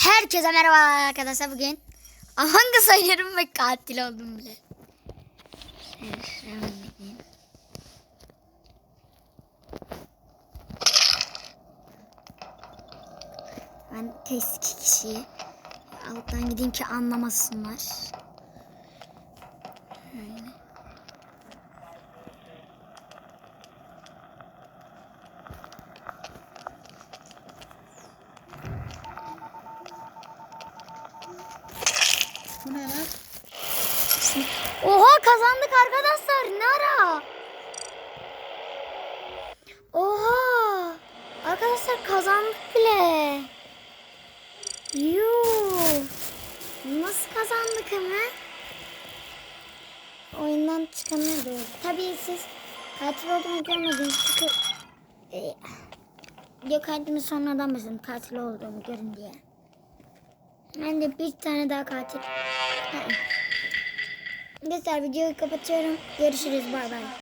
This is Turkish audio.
Herkese merhaba arkadaşlar bugün Among Us oynuyorum ve katil oldum bile. Ben test iki kişiyi alttan gideyim ki anlamasınlar. Bu ne lan? Oha kazandık arkadaşlar. Ne ara? Oha. Arkadaşlar kazandık bile. Yuh. Nasıl kazandık hemen? Oyundan çıkamıyoruz. Tabii siz katil olduğumu görmediniz çünkü e, video kaydımı sonradan başladım katil olduğumu görün diye. Ben de bir tane daha katil. Ha. Arkadaşlar videoyu kapatıyorum. Görüşürüz. Bay bay.